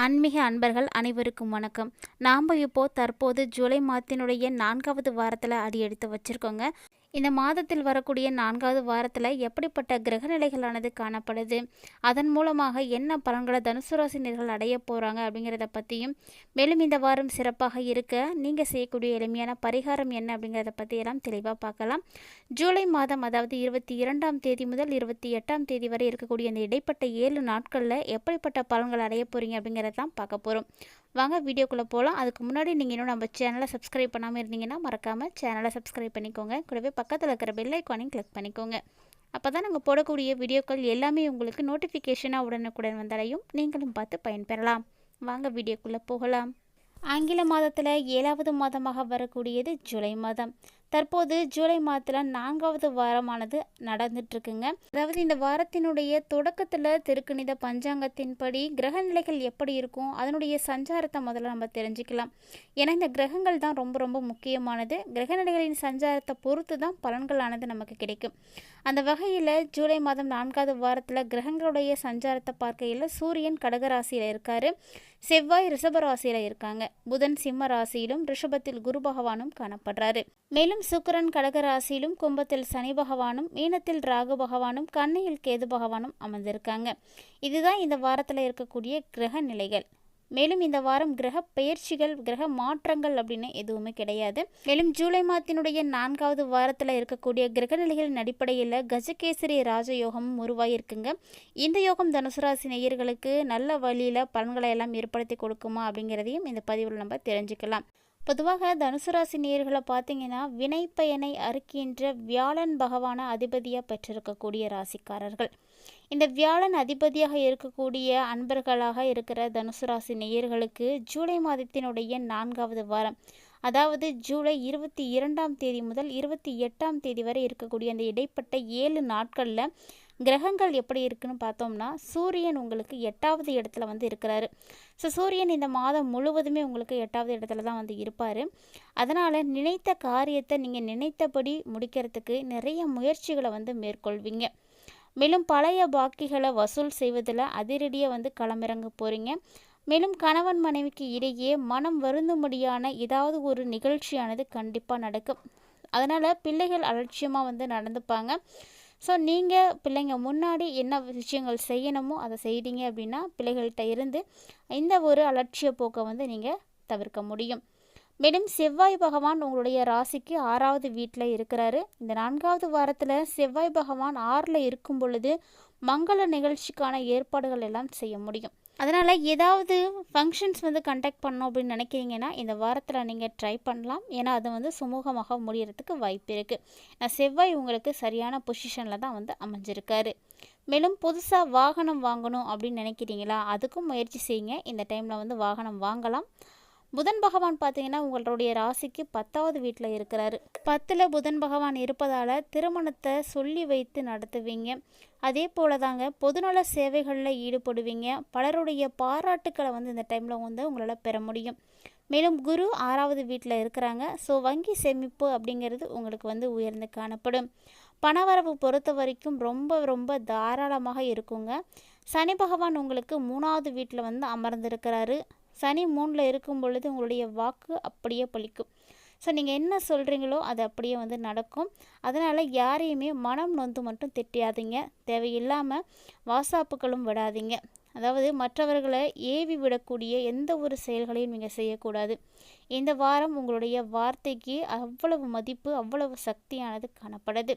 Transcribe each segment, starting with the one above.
ஆன்மீக அன்பர்கள் அனைவருக்கும் வணக்கம். நாம் இப்போ தற்போது ஜூலை மாதத்தினுடைய நான்காவது வாரத்தில் அடி எடுத்து வச்சுருக்கோங்க. இந்த மாதத்தில் வரக்கூடிய நான்காவது வாரத்தில் எப்படிப்பட்ட கிரகநிலைகளானது காணப்படுது? அதன் மூலமாக என்ன பலன்களை தனுசு ராசினியர்கள் அடைய போகிறாங்க அப்படிங்கிறத பற்றியும் மேலும் இந்த வாரம் சிறப்பாக இருக்க நீங்கள் செய்யக்கூடிய எளிமையான பரிகாரம் என்ன அப்படிங்கிறத பற்றியெல்லாம் தெளிவாக பார்க்கலாம். ஜூலை மாதம் அதாவது இருபத்தி இரண்டாம் தேதி முதல் இருபத்தி எட்டாம் தேதி வரை இருக்கக்கூடிய இந்த இடைப்பட்ட ஏழு நாட்களில் எப்படிப்பட்ட பலன்கள் அடைய போகிறீங்க அப்படிங்கிறத தான் பார்க்க போகிறோம் வாங்க வீடியோக்குள்ளே போகலாம் அதுக்கு முன்னாடி நீங்கள் இன்னும் நம்ம சேனலை சப்ஸ்கிரைப் பண்ணாமல் இருந்தீங்கன்னா மறக்காமல் சேனலை சப்ஸ்கிரைப் பண்ணிக்கோங்க. கூடவே பக்கத்தில் இருக்கிற பெல் ஐக்கானையும் கிளிக் பண்ணிக்கோங்க. அப்போ தான் நாங்கள் போடக்கூடிய வீடியோக்கள் எல்லாமே உங்களுக்கு நோட்டிஃபிகேஷனாக உடனுக்குடன் வந்தாலையும் நீங்களும் பார்த்து பயன்பெறலாம். வாங்க வீடியோக்குள்ளே போகலாம். ஆங்கில மாதத்தில் ஏழாவது மாதமாக வரக்கூடியது ஜூலை மாதம். தற்போது ஜூலை மாதத்தில் நான்காவது வாரமானது நடந்துட்டுருக்குங்க. அதாவது இந்த வாரத்தினுடைய தொடக்கத்தில் திருக்கணித பஞ்சாங்கத்தின்படி கிரக நிலைகள் எப்படி இருக்கும் அதனுடைய சஞ்சாரத்தை முதல்ல நம்ம தெரிஞ்சுக்கலாம். ஏன்னா இந்த கிரகங்கள் தான் ரொம்ப ரொம்ப முக்கியமானது. கிரக நிலைகளின் சஞ்சாரத்தை பொறுத்து தான் பலன்களானது நமக்கு கிடைக்கும். அந்த வகையில் ஜூலை மாதம் நான்காவது வாரத்தில் கிரகங்களுடைய சஞ்சாரத்தை பார்க்கையில் சூரியன் கடகராசியில் இருக்கார். செவ்வாய் ரிஷப ராசியில் இருக்காங்க. புதன் சிம்ம ராசியிலும் ரிஷபத்தில் குரு பகவானும் காணப்படுறாரு. மேலும் சுக்கரன் கடக ராசியிலும் கும்பத்தில் சனி பகவானும் மீனத்தில் ராகு பகவானும் கண்ணையில் கேது பகவானும் அமர்ந்திருக்காங்க. இதுதான் இந்த வாரத்தில் இருக்கக்கூடிய கிரக நிலைகள். மேலும் இந்த வாரம் கிரக பெயர்ச்சிகள் கிரக மாற்றங்கள் அப்படின்னு எதுவுமே கிடையாது. மேலும் ஜூலை மாதத்தினுடைய நான்காவது வாரத்தில் இருக்கக்கூடிய கிரகநிலைகளின் அடிப்படையில் கஜகேசரி ராஜயோகமும் உருவாகியிருக்குங்க இந்த யோகம் தனுசு ராசி நேயர்களுக்கு நல்ல வழியில் பலன்களை எல்லாம் ஏற்படுத்தி கொடுக்குமா அப்படிங்கிறதையும் இந்த பதிவில் நம்ம தெரிஞ்சுக்கலாம். பொதுவாக தனுசு ராசி நேர்களை பார்த்தீங்கன்னா வினைப்பயனை அறுக்கின்ற வியாழன் பகவான அதிபதியாக பெற்றிருக்கக்கூடிய ராசிக்காரர்கள். இந்த வியாழன் அதிபதியாக இருக்கக்கூடிய அன்பர்களாக இருக்கிற தனுசு ராசி நேயர்களுக்கு ஜூலை மாதத்தினுடைய நான்காவது வாரம் அதாவது ஜூலை இருபத்தி இரண்டாம் தேதி முதல் இருபத்தி எட்டாம் தேதி வரை இருக்கக்கூடிய அந்த இடைப்பட்ட ஏழு நாட்களில் கிரகங்கள் எப்படி இருக்குன்னு பார்த்தோம்னா சூரியன் உங்களுக்கு எட்டாவது இடத்துல வந்து இருக்கிறாரு. ஸோ சூரியன் இந்த மாதம் முழுவதுமே உங்களுக்கு எட்டாவது இடத்துல தான் வந்து இருப்பார். அதனால் நினைத்த காரியத்தை நீங்கள் நினைத்தபடி முடிக்கிறதுக்கு நிறைய முயற்சிகளை வந்து மேற்கொள்வீங்க. மேலும் பழைய பாக்கிகளை வசூல் செய்வதில் அதிரடியாக வந்து களமிறங்க போகிறீங்க மேலும் கணவன் மனைவிக்கு இடையே மனம் வருந்தும்படியான ஏதாவது ஒரு நிகழ்ச்சியானது கண்டிப்பாக நடக்கும். அதனால் பிள்ளைகள் அலட்சியமாக வந்து நடந்துப்பாங்க. ஸோ நீங்கள் பிள்ளைங்க முன்னாடி என்ன விஷயங்கள் செய்யணுமோ அதை செய்தீங்க அப்படின்னா பிள்ளைகள்கிட்ட இருந்து இந்த ஒரு அலட்சிய போக்கை வந்து நீங்கள் தவிர்க்க முடியும். மேலும் செவ்வாய் பகவான் உங்களுடைய ராசிக்கு ஆறாவது வீட்டில் இருக்கிறாரு. இந்த நான்காவது வாரத்தில் செவ்வாய் பகவான் ஆறில் இருக்கும் பொழுது மங்கள நிகழ்ச்சிக்கான ஏற்பாடுகள் எல்லாம் செய்ய முடியும். அதனால் ஏதாவது ஃபங்க்ஷன்ஸ் வந்து கண்டக்ட் பண்ணோம் அப்படின்னு நினைக்கிறீங்கன்னா இந்த வாரத்தில் நீங்கள் ட்ரை பண்ணலாம். ஏன்னா அது வந்து சுமூகமாக முடிகிறதுக்கு வாய்ப்பு இருக்குது செவ்வாய் உங்களுக்கு சரியான பொசிஷனில் தான் வந்து அமைஞ்சிருக்காரு. மேலும் புதுசாக வாகனம் வாங்கணும் அப்படின்னு நினைக்கிறீங்களா? அதுக்கும் முயற்சி செய்யுங்க. இந்த டைமில் வந்து வாகனம் வாங்கலாம். புதன் பகவான் பார்த்தீங்கன்னா உங்களுடைய ராசிக்கு பத்தாவது வீட்டில் இருக்கிறாரு. பத்தில் புதன் பகவான் இருப்பதால் திருமணத்தை சொல்லி வைத்து நடத்துவீங்க. அதே போல தாங்க பொதுநல சேவைகளில் ஈடுபடுவீங்க. பலருடைய பாராட்டுக்களை வந்து இந்த டைமில் வந்து உங்களால் பெற முடியும். மேலும் குரு ஆறாவது வீட்டில் இருக்கிறாங்க. ஸோ வங்கி சேமிப்பு அப்படிங்கிறது உங்களுக்கு வந்து உயர்ந்து காணப்படும். பணவரவு பொறுத்த வரைக்கும் ரொம்ப ரொம்ப தாராளமாக இருக்குங்க. சனி பகவான் உங்களுக்கு மூணாவது வீட்டில் வந்து அமர்ந்திருக்கிறாரு. சனி மூணில் இருக்கும் பொழுது உங்களுடைய வாக்கு அப்படியே பழிக்கும் ஸோ நீங்கள் என்ன சொல்கிறீங்களோ அது அப்படியே வந்து நடக்கும். அதனால் யாரையுமே மனம் நொந்து மட்டும் திட்டியாதீங்க தேவையில்லாமல் வாசாப்புகளும் விடாதீங்க. அதாவது மற்றவர்களை ஏவி விடக்கூடிய எந்த ஒரு செயல்களையும் நீங்கள் செய்யக்கூடாது. இந்த வாரம் உங்களுடைய வார்த்தைக்கு அவ்வளவு மதிப்பு அவ்வளவு சக்தியானது காணப்படுது.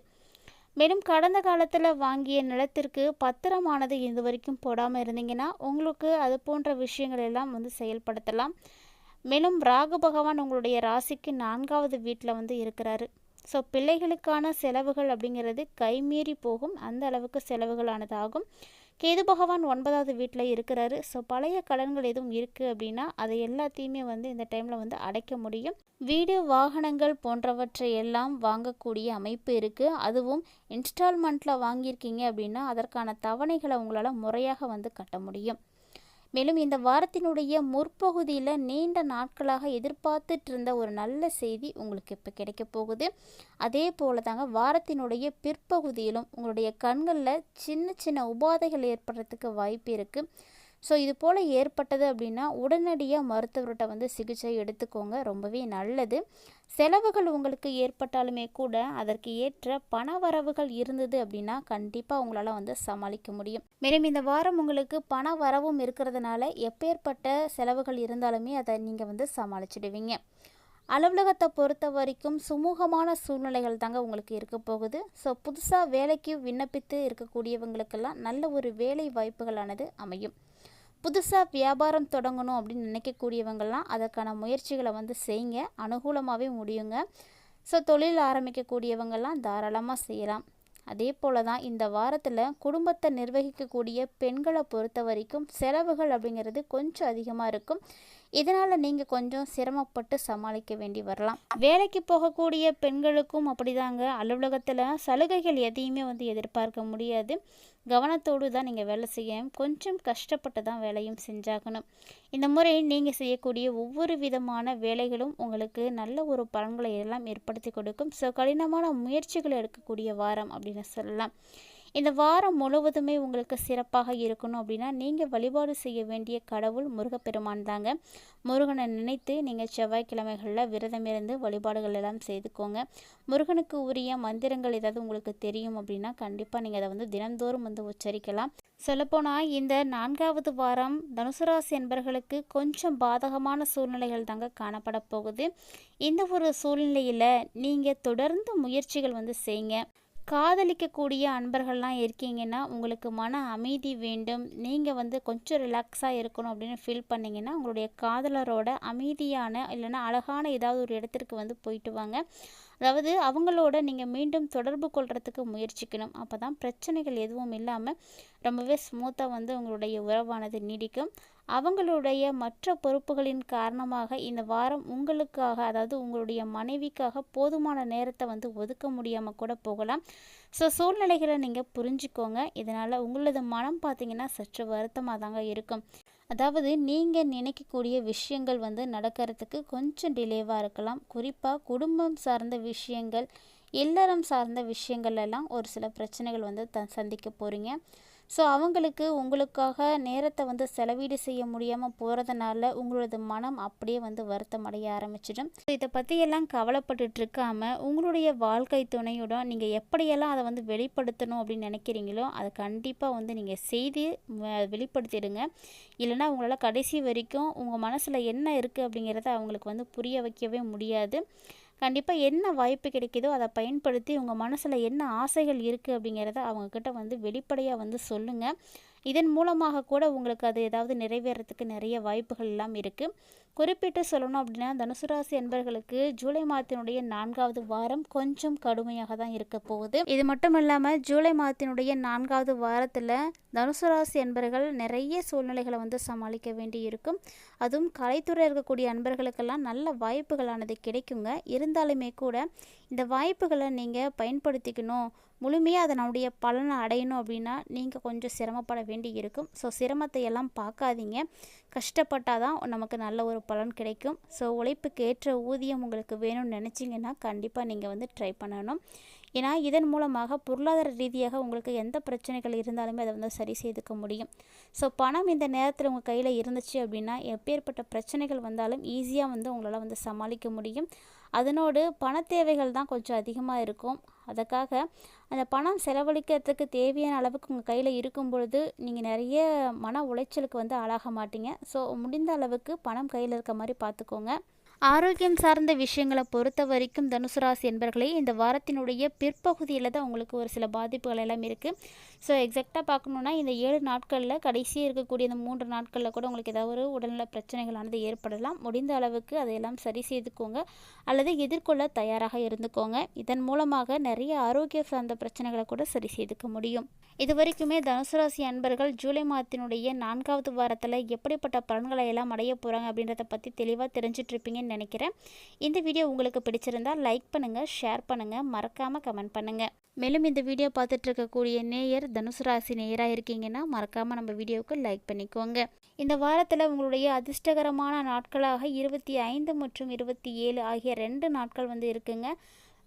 மேலும் கடந்த காலத்தில் வாங்கிய நிலத்திற்கு பத்திரமானது இது வரைக்கும் போடாமல் இருந்தீங்கன்னா உங்களுக்கு அது போன்ற விஷயங்கள் எல்லாம் வந்து செயல்படுத்தலாம். மேலும் ராகு பகவான் உங்களுடைய ராசிக்கு நான்காவது வீட்டில் வந்து இருக்கிறாரு. ஸோ பிள்ளைகளுக்கான செலவுகள் அப்படிங்கிறது கைமீறி போகும். அந்த அளவுக்கு செலவுகளானதாகும். கேது பகவான் ஒன்பதாவது வீட்டில் இருக்கிறாரு. ஸோ பழைய கடன்கள் எதுவும் இருக்குது அப்படின்னா அதை எல்லாத்தையுமே வந்து இந்த டைமில் வந்து அடைக்க முடியும். வீடு வாகனங்கள் போன்றவற்றை எல்லாம் வாங்கக்கூடிய அமைப்பு இருக்குது அதுவும் இன்ஸ்டால்மெண்ட்டில் வாங்கியிருக்கீங்க அப்படின்னா அதற்கான தவணைகளை உங்களால் முறையாக வந்து கட்ட முடியும். மேலும் இந்த வாரத்தினுடைய முற்பகுதியில் நீண்ட நாட்களாக எதிர்பார்த்துட்டு இருந்த ஒரு நல்ல செய்தி உங்களுக்கு இப்போ கிடைக்க போகுது. அதே போல தாங்க வாரத்தினுடைய பிற்பகுதியிலும் உங்களுடைய கண்களில் சின்ன சின்ன உபாதைகள் ஏற்படுறதுக்கு வாய்ப்பு இருக்குது ஸோ இது போல் ஏற்பட்டது அப்படின்னா உடனடியாக மருத்துவர்கிட்ட வந்து சிகிச்சை எடுத்துக்கோங்க. ரொம்பவே நல்லது. செலவுகள் உங்களுக்கு ஏற்பட்டாலுமே கூட அதற்கு ஏற்ற பண வரவுகள் இருந்தது அப்படின்னா கண்டிப்பாக உங்களால் வந்து சமாளிக்க முடியும். மேலும் இந்த வாரம் உங்களுக்கு பண வரவும் இருக்கிறதுனால எப்பேற்பட்ட செலவுகள் இருந்தாலுமே அதை நீங்கள் வந்து சமாளிச்சிடுவீங்க. அலுவலகத்தை பொறுத்த வரைக்கும் சுமூகமான சூழ்நிலைகள் தாங்க உங்களுக்கு இருக்க போகுது. ஸோ புதுசாக வேலைக்கு விண்ணப்பித்து இருக்கக்கூடியவங்களுக்கெல்லாம் நல்ல ஒரு வேலை வாய்ப்புகளானது அமையும். புதுசாக வியாபாரம் தொடங்கணும் அப்படின்னு நினைக்கக்கூடியவங்கள்லாம் அதற்கான முயற்சிகளை வந்து செய்யுங்க. அனுகூலமாகவே முடியுங்க. ஸோ தொழில் ஆரம்பிக்கக்கூடியவங்கள்லாம் தாராளமாக செய்யலாம். அதே போல தான் இந்த வாரத்தில் குடும்பத்தை நிர்வகிக்கக்கூடிய பெண்களை பொறுத்த வரைக்கும் செலவுகள் அப்படிங்கிறது கொஞ்சம் அதிகமாக இருக்கும். இதனால் நீங்கள் கொஞ்சம் சிரமப்பட்டு சமாளிக்க வேண்டி வரலாம். வேலைக்கு போகக்கூடிய பெண்களுக்கும் அப்படிதாங்க. அலுவலகத்தில் சலுகைகள் எதையுமே வந்து எதிர்பார்க்க முடியாது. கவனத்தோடு தான் நீங்கள் வேலை செய்ய கொஞ்சம் கஷ்டப்பட்டு தான் வேலையும் செஞ்சாகணும். இந்த முறை நீங்கள் செய்யக்கூடிய ஒவ்வொரு விதமான வேலைகளும் உங்களுக்கு நல்ல ஒரு பலன்களை எல்லாம் ஏற்படுத்தி கொடுக்கும். ஸோ கடினமான முயற்சிகள் எடுக்கக்கூடிய வாரம் அப்படின்னு சொல்லலாம். இந்த வாரம் முழுவதுமே உங்களுக்கு சிறப்பாக இருக்கணும் அப்படின்னா நீங்கள் வழிபாடு செய்ய வேண்டிய கடவுள் முருகப்பெருமான் தாங்க. முருகனை நினைத்து நீங்கள் செவ்வாய்க்கிழமைகளில் விரதம் இருந்து வழிபாடுகள் எல்லாம் செய்துக்கோங்க. முருகனுக்கு உரிய மந்திரங்கள் ஏதாவது உங்களுக்கு தெரியும் அப்படின்னா கண்டிப்பாக நீங்கள் அதை வந்து தினந்தோறும் வந்து உச்சரிக்கலாம். சொல்லப்போனால் இந்த நான்காவது வாரம் தனுசு ராசி என்பர்களுக்கு கொஞ்சம் பாதகமான சூழ்நிலைகள் தாங்க காணப்பட போகுது. இந்த ஒரு சூழ்நிலையில் நீங்கள் தொடர்ந்து முயற்சிகள் வந்து செய்யுங்க காதலிக்கக்கூடிய அன்பர்கள்லாம் இருக்கீங்கன்னா உங்களுக்கு மன அமைதி வேண்டும். நீங்கள் வந்து கொஞ்சம் ரிலாக்ஸாக இருக்கணும் அப்படின்னு ஃபீல் பண்ணிங்கன்னா உங்களுடைய காதலரோட அமைதியான இல்லைன்னா அழகான ஏதாவது ஒரு இடத்திற்கு வந்து போயிட்டு வாங்க. அதாவது அவங்களோட நீங்கள் மீண்டும் தொடர்பு கொள்கிறதுக்கு முயற்சிக்கணும். அப்போ தான் பிரச்சனைகள் எதுவும் இல்லாமல் ரொம்பவே ஸ்மூத்தாக வந்து உங்களுடைய உறவானது நீடிக்கும். அவங்களுடைய மற்ற பொறுப்புகளின் காரணமாக இந்த வாரம் உங்களுக்காக அதாவது உங்களுடைய மனைவிக்காக போதுமான நேரத்தை வந்து ஒதுக்க முடியாமல் கூட போகலாம். ஸோ சூழ்நிலைகளை நீங்கள் புரிஞ்சுக்கோங்க. இதனால் உங்களது மனம் பார்த்தீங்கன்னா சற்று வருத்தமாக தாங்க இருக்கும். அதாவது நீங்கள் நினைக்கக்கூடிய விஷயங்கள் வந்து நடக்கிறதுக்கு கொஞ்சம் டிலேவாக இருக்கலாம். குறிப்பாக குடும்பம் சார்ந்த விஷயங்கள் இல்லறம் சார்ந்த விஷயங்கள் எல்லாம் ஒரு சில பிரச்சனைகள் வந்து த சந்திக்க போகிறீங்க ஸோ அவங்களுக்கு உங்களுக்காக நேரத்தை வந்து செலவீடு செய்ய முடியாமல் போகிறதுனால உங்களோட மனம் அப்படியே வந்து வருத்தம் அடைய ஆரம்பிச்சிடும். ஸோ இதை பற்றியெல்லாம் கவலைப்பட்டுட்டு இருக்காமல் உங்களுடைய வாழ்க்கை துணையுடன் நீங்கள் எப்படியெல்லாம் அதை வந்து வெளிப்படுத்தணும் அப்படின்னு நினைக்கிறீங்களோ அதை கண்டிப்பாக வந்து நீங்கள் செய்து வெளிப்படுத்திடுங்க. இல்லைனா உங்களால் கடைசி வரைக்கும் உங்கள் மனசில் என்ன இருக்குது அப்படிங்கிறத அவங்களுக்கு வந்து புரிய வைக்கவே முடியாது. கண்டிப்பாக என்ன வாய்ப்பு கிடைக்குதோ அதை பயன்படுத்தி உங்கள் மனசில் என்ன ஆசைகள் இருக்குது அப்படிங்கிறத அவங்கக்கிட்ட வந்து வெளிப்படையாக வந்து சொல்லுங்கள் இதன் மூலமாக கூட உங்களுக்கு அது ஏதாவது நிறைவேறத்துக்கு நிறைய வாய்ப்புகள் எல்லாம் இருக்குது குறிப்பிட்டு சொல்லணும் அப்படின்னா தனுசு ராசி என்பர்களுக்கு ஜூலை மாதத்தினுடைய நான்காவது வாரம் கொஞ்சம் கடுமையாக தான் இருக்க போகுது. இது மட்டும் இல்லாமல் ஜூலை மாதத்தினுடைய நான்காவது வாரத்தில் தனுசு ராசி என்பர்கள் நிறைய சூழ்நிலைகளை வந்து சமாளிக்க வேண்டி இருக்கும். அதுவும் கலைத்துறை இருக்கக்கூடிய அன்பர்களுக்கெல்லாம் நல்ல வாய்ப்புகளானது கிடைக்குங்க. இருந்தாலுமே கூட இந்த வாய்ப்புகளை நீங்கள் பயன்படுத்திக்கணும். முழுமையாக அதனுடைய பலனை அடையணும் அப்படின்னா நீங்கள் கொஞ்சம் சிரமப்பட வேண்டி இருக்கும். ஸோ சிரமத்தை எல்லாம் பார்க்காதீங்க. கஷ்டப்பட்டால் தான் நமக்கு நல்ல ஒரு பலன் கிடைக்கும். ஸோ உழைப்புக்கு ஏற்ற ஊதியம் உங்களுக்கு வேணும்னு நினச்சிங்கன்னா கண்டிப்பாக நீங்கள் வந்து ட்ரை பண்ணணும். ஏன்னா இதன் மூலமாக பொருளாதார ரீதியாக உங்களுக்கு எந்த பிரச்சனைகள் இருந்தாலுமே அதை வந்து சரி செய்துக்க முடியும். ஸோ பணம் இந்த நேரத்தில் உங்கள் கையில் இருந்துச்சு அப்படின்னா எப்பேற்பட்ட பிரச்சனைகள் வந்தாலும் ஈஸியாக வந்து உங்களால் வந்து சமாளிக்க முடியும். அதனோடு பண தேவைகள் தான் கொஞ்சம் அதிகமாக இருக்கும். அதுக்காக அந்த பணம் செலவழிக்கிறதுக்கு தேவையான அளவுக்கு உங்கள் கையில் இருக்கும் பொழுது நீங்கள் நிறைய மன உளைச்சலுக்கு வந்து ஆளாக மாட்டீங்க. ஸோ முடிந்த அளவுக்கு பணம் கையில் இருக்க மாதிரி பார்த்துக்கோங்க. ஆரோக்கியம் சார்ந்த விஷயங்களை பொறுத்த வரைக்கும் தனுசு ராசி என்பர்களே இந்த வாரத்தினுடைய பிற்பகுதியில் தான் உங்களுக்கு ஒரு சில பாதிப்புகள் எல்லாம் இருக்குது ஸோ எக்ஸாக்டாக பார்க்கணுன்னா இந்த ஏழு நாட்களில் கடைசியாக இருக்கக்கூடிய இந்த மூன்று நாட்களில் கூட உங்களுக்கு ஏதாவது ஒரு உடல்நல பிரச்சனைகளானது ஏற்படலாம். முடிந்த அளவுக்கு அதையெல்லாம் சரி செய்துக்கோங்க. அல்லது எதிர்கொள்ள தயாராக இருந்துக்கோங்க. இதன் மூலமாக நிறைய ஆரோக்கிய சார்ந்த பிரச்சனைகளை கூட சரி செய்துக்க முடியும். இது வரைக்குமே தனுசு ராசி அன்பர்கள் ஜூலை மாதத்தினுடைய நான்காவது வாரத்தில் எப்படிப்பட்ட பலன்களை எல்லாம் அடைய போகிறாங்க அப்படின்றத பற்றி தெளிவாக தெரிஞ்சிட்ருப்பீங்கன்னு நினைக்கிறேன். இந்த வீடியோ உங்களுக்கு பிடிச்சிருந்தால் லைக் பண்ணுங்கள் ஷேர் பண்ணுங்கள் மறக்காமல் கமெண்ட் பண்ணுங்கள் மேலும் இந்த வீடியோ பார்த்துட்டு இருக்கக்கூடிய நேயர் தனுசு ராசி நேயராக இருக்கீங்கன்னா மறக்காமல் நம்ம வீடியோவுக்கு லைக் பண்ணிக்கோங்க. இந்த வாரத்தில் உங்களுடைய அதிர்ஷ்டகரமான நாட்களாக இருபத்தி ஐந்து மற்றும் இருபத்தி ஏழு ஆகிய ரெண்டு நாட்கள் வந்து இருக்குங்க.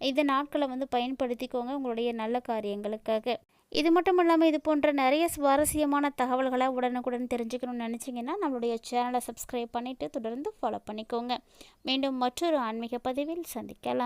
இந்த நாட்களை வந்து பயன்படுத்திக்கோங்க உங்களுடைய நல்ல காரியங்களுக்காக. இது மட்டும் இல்லாமல் இது போன்ற நிறைய சுவாரஸ்யமான தகவல்களை உடனுக்குடன் தெரிஞ்சுக்கணும்னு நினச்சிங்கன்னா நம்மளுடைய சேனலை சப்ஸ்கிரைப் பண்ணிவிட்டு தொடர்ந்து ஃபாலோ பண்ணிக்கோங்க. மீண்டும் மற்றொரு ஆன்மீக பதிவில் சந்திக்கலாம்.